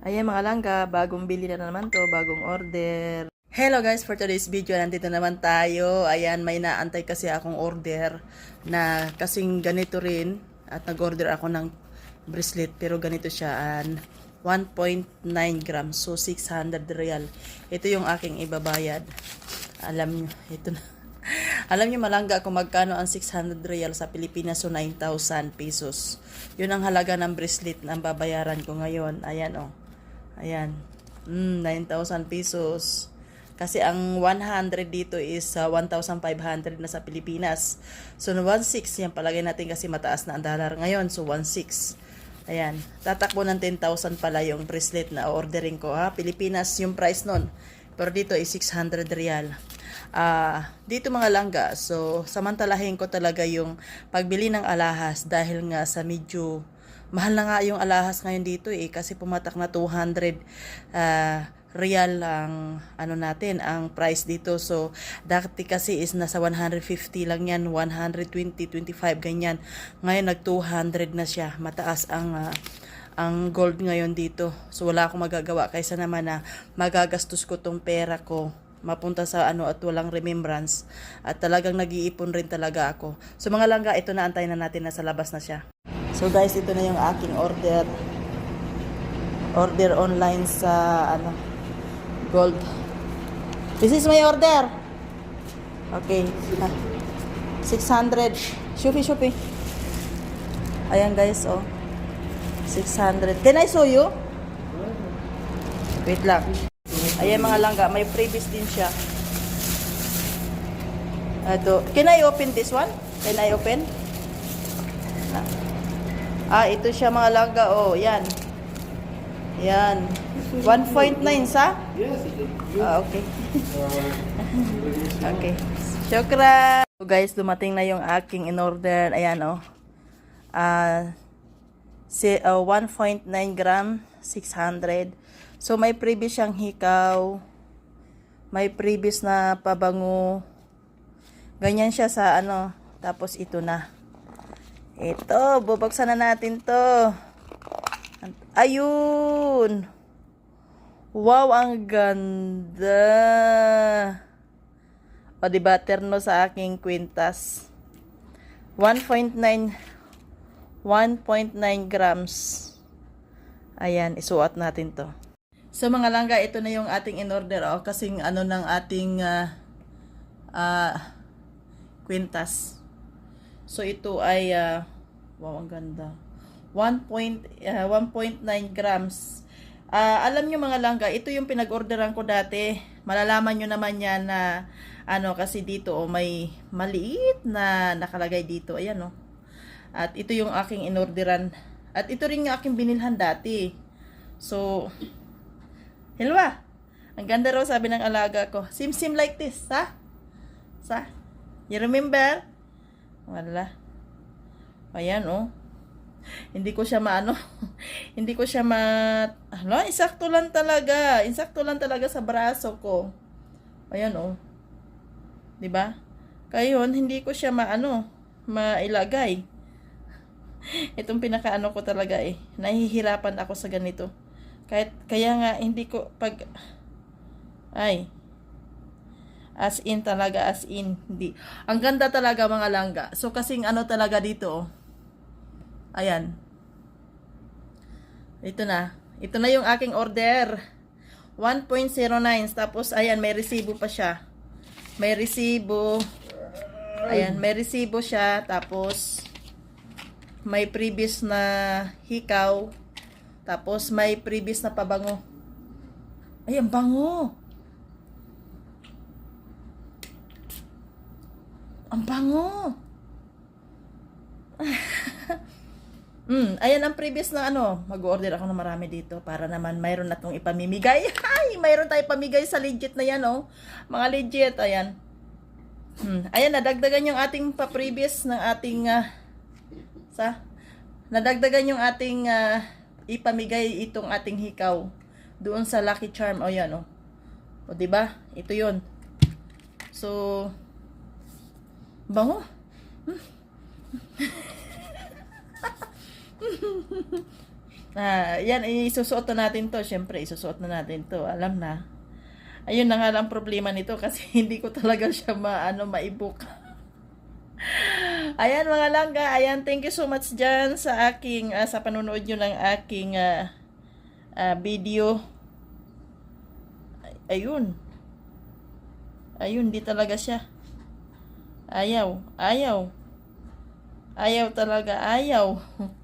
Ayan mga langga, bagong bili na naman to, bagong order. Hello guys, for today's video, nandito naman tayo. Ayan, may naantay kasi akong order na kasing ganito rin. At nag-order ako ng bracelet, pero ganito siya. an 1.9 grams, so 600 real. Ito yung aking ibabayad. Alam nyo, ito na. Alam niyo malangga kung magkano ang 600 real sa Pilipinas, so 9,000 pesos. Yun ang halaga ng bracelet na babayaran ko ngayon. Ayan oh. Ayan. Mm, 9,000 pesos. Kasi ang 100 dito is uh, 1,500 na sa Pilipinas. So, 1,600 yan palagay natin kasi mataas na ang dollar ngayon. So, 1,600. Ayan. Tatakbo ng 10,000 pala yung bracelet na ordering ko. Ha? Pilipinas yung price nun. Pero dito is 600 real. Ah, dito mga langga. So, samantalahin ko talaga yung pagbili ng alahas dahil nga sa medyo mahal na nga yung alahas ngayon dito eh kasi pumatak na 200 ah, real ang ano natin ang price dito. So dati kasi is nasa 150 lang yan 120 25 ganyan. Ngayon nag 200 na siya. Mataas ang ah, ang gold ngayon dito. So wala akong magagawa kaysa naman na magagastos ko tong pera ko mapunta sa ano at walang remembrance. At talagang nag-iipon rin talaga ako. So mga langga ito na antayin na natin na sa labas na siya So guys, ito na yung aking order. Order online sa ano Gold. This is my order. Okay. Ah, 600. Shupi, shupi. Ayan guys, oh. 600. Can I show you? Wait lang. Ayan mga langga, may freebies din siya. Ito. Can I open this one? Can I open? Ah. Ah, ito siya mga langga. Oh, yan. Yan. 1.9 sa? Yes. Ah, okay. Uh, Okay. Syukran. So guys, dumating na yung aking in-order. Ayan, oh. Ah, si, uh, 1.9 gram, 600. So, may previous siyang hikaw. May previous na pabango. Ganyan siya sa ano. Tapos ito na. Ito, bubuksan na natin to. Ayun! Wow, ang ganda! O, diba, terno sa aking kwintas. 1.9 1.9 grams. Ayan, isuot natin to. So mga langga, ito na yung ating in-order. Oh, kasing ano ng ating ah ah, kwintas. So ito ay ah, wow ang ganda. 1. ah, 1.9 grams. Ah, alam nyo mga langga, ito yung pinag-orderan ko dati. Malalaman nyo naman yan na ano kasi dito oh, may maliit na nakalagay dito. Ayan oh. At ito yung aking inorderan. At ito rin yung aking binilhan dati. So, Hilwa, ang ganda raw sabi ng alaga ko. Sim sim like this, ha? Sa? You remember? Wala. Ayan, oh. Hindi ko siya maano. hindi ko siya ma... Ano, isakto lang talaga. Insakto lang talaga sa braso ko. Ayan, oh. 'Di ba? Kayon, hindi ko siya maano, mailagay. Itong pinakaano ko talaga eh. Nahihirapan ako sa ganito. Kahit, kaya nga, hindi ko, pag, ay, as in talaga, as in, hindi. Ang ganda talaga mga langga. So, kasing ano talaga dito, oh. Ayan. Ito na. Ito na yung aking order. 1.09. Tapos, ayan, may resibo pa siya. May resibo. Ayan, may resibo siya. Tapos, may previous na hikaw. Tapos may previous na pabango. Ay, ang bango. Ang bango. mm, ayan ang previous na ano. Mag-order ako ng marami dito para naman mayroon na tong ipamimigay. Ay, mayroon tayo pamigay sa legit na yan, oh. Mga legit, ayan. Hmm, ayan, nadagdagan yung ating pa-previous ng ating ah, sa nadagdagan yung ating ah, ipamigay itong ating hikaw doon sa Lucky Charm. O yan, o. O, di ba? Ito 'yon. So, bango. Ah, yan, isusuot na natin to. Siyempre, isusuot na natin to. Alam na. Ayun na nga lang problema nito kasi hindi ko talaga siya maano maibuk. Ayan mga langga, ayan thank you so much dyan sa aking ah, sa panonood nyo ng aking ah, ah, video. Ay- Ayun. Ayun, di talaga siya. Ayaw, ayaw. Ayaw talaga, ayaw.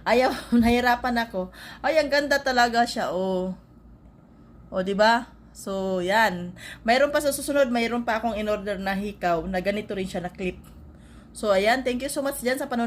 Ayaw, nahirapan ako. Ay, ang ganda talaga siya, oh. O, di ba? So, yan. Mayroon pa sa susunod, mayroon pa akong in-order na hikaw na ganito rin siya na clip. So, ayan. Thank you so much dyan sa panonood.